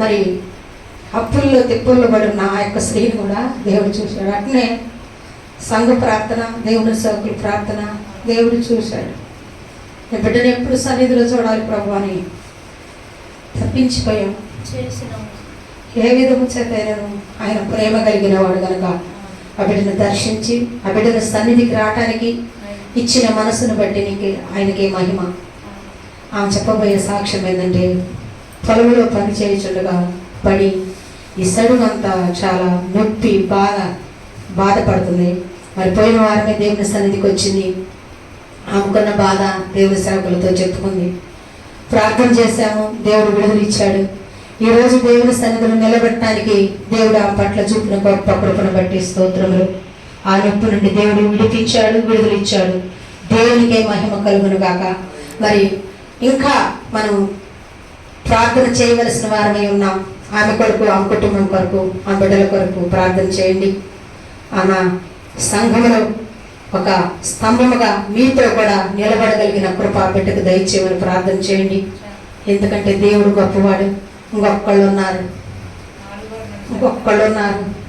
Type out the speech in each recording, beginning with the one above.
మరి అప్పుల్లో తిప్పుల్లో పడిన ఆ యొక్క స్త్రీని కూడా దేవుడు చూశాడు. అట్నే సంఘ ప్రార్థన దేవుని సౌకుల ప్రార్థన దేవుడు చూశాడు. నీ బిడ్డను ఎప్పుడు సన్నిధిలో చూడాలి ప్రభు అని తప్పించిపోయాం. చేసిన. ఏ విధము చేతైనను ఆయన ప్రేమ కలిగిన వాడు కనుక ఆ బిడ్డను దర్శించి ఆ బిడ్డను సన్నిధికి రావటానికి ఇచ్చిన మనసును బట్టి నీకు ఆయనకి మహిమ. ఆమె చెప్పబోయే సాక్ష్యం ఏంటంటే పొలంలో పని చేయుచుండగా పడి ఈ సడుగంతా చాలా నొప్పి బాధ బాధపడుతుంది. మరి పోయిన వారమే దేవుని సన్నిధికి వచ్చింది. ఆమెకున్న బాధ దేవుని సేవకులతో చెప్పుకుంది. ప్రార్థన చేశాము దేవుడు విడుదలిచ్చాడు. ఈరోజు దేవుని సన్నిధిలో నిలబెట్టడానికి దేవుడు ఆ పట్ల చూపిన గొప్ప కృపను బట్టి స్తోత్రములు. ఆ నొప్పి నుండి దేవుడు విడిపించాడు విడుదలిచ్చాడు. దేవునికే మహిమ కలుగును గాక మరి ఇంకా మనం ప్రార్థన చేయవలసిన వారమై ఉన్నాం. ఆమె కొరకు ఆమె కుటుంబం కొరకు ఆ బిడ్డల కొరకు ప్రార్థన చేయండి. ఆమె సంఘములో ఒక స్తంభముగా మీతో కూడా నిలబడగలిగిన కృప బిడ్డకు దయచేయమని ప్రార్థన చేయండి. ఎందుకంటే దేవుడు గొప్పవాడు. ఇంకొకళ్ళు ఉన్నారు. ఇంకొకళ్ళు ఉన్నారు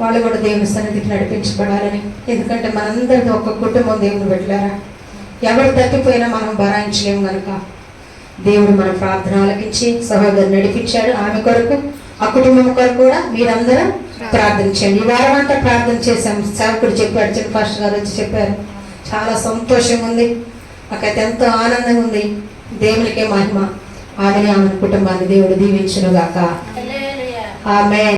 వాళ్ళు కూడా దేవుని సన్నిధికి నడిపించబడాలని. ఎందుకంటే మనందరిది ఒక కుటుంబం దేవుని పెట్టారా ఎవరు తప్పిపోయినా మనం భరాయించలేము కనుక దేవుడు మన ప్రార్థన ఆలకించి సహోదరు నడిపించాడు. ఆమె కొరకు ఆ కుటుంబం కొరకు కూడా మీరందరూ ప్రార్థించండి ఈ వారం అంతా ప్రార్థన చేశాం. సేవకుడు చెప్పాడు చిన్న పాస్టర్ గారు వచ్చి చెప్పారు. చాలా సంతోషం ఉంది. నాకైతే ఎంతో ఆనందంగా ఉంది. దేవునికే మహిమ. ఆమెని ఆమె కుటుంబాన్ని దేవుడు దీవించును గాక హల్లెలూయా ఆమె